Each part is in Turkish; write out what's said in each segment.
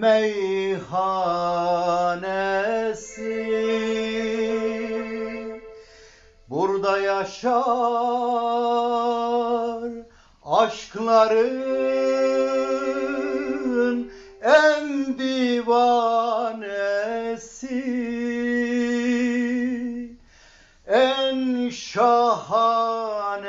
meyhanesi. Burada yaşar aşkların en divanesi. Şahanesi.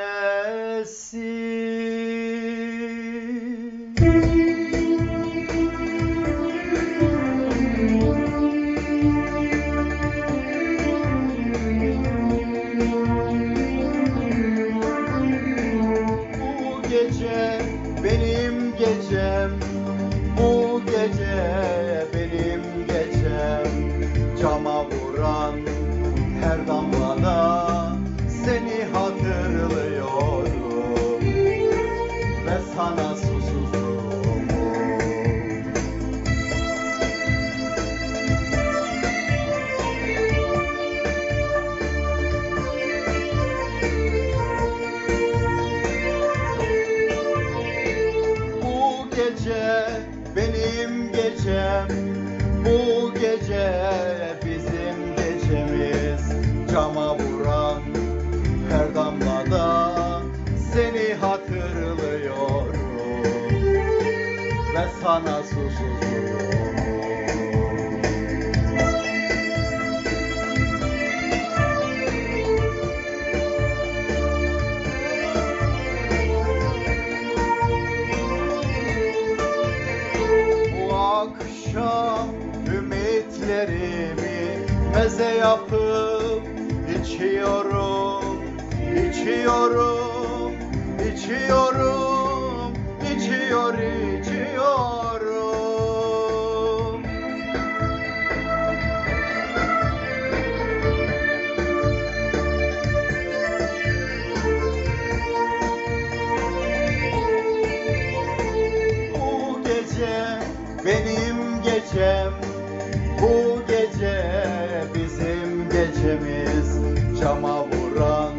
Bu gece benim gecem Ve sana susuzluğumu Bu gece benim gecem Bu gece bizim sana susuzluğumu Bu akşam ümitlerimi meze yapıp içiyorum, içiyorum, içiyorum, gecemiz Cama vuran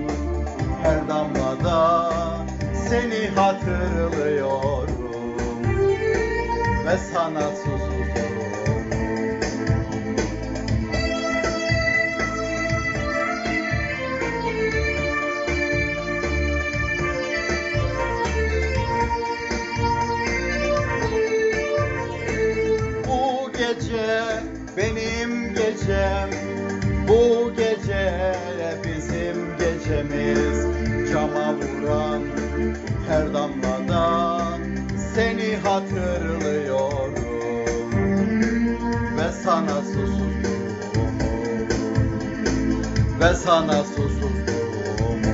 her damlada Seni hatırlıyorum Ve sana susuzluğum Bu gece benim gecem gecemiz Cama vuran her damlada Seni hatırlıyorum. Ve sana susuzluğumu Ve sana susuzluğumu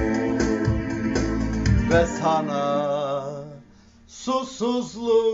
Ve sana susuzluğumu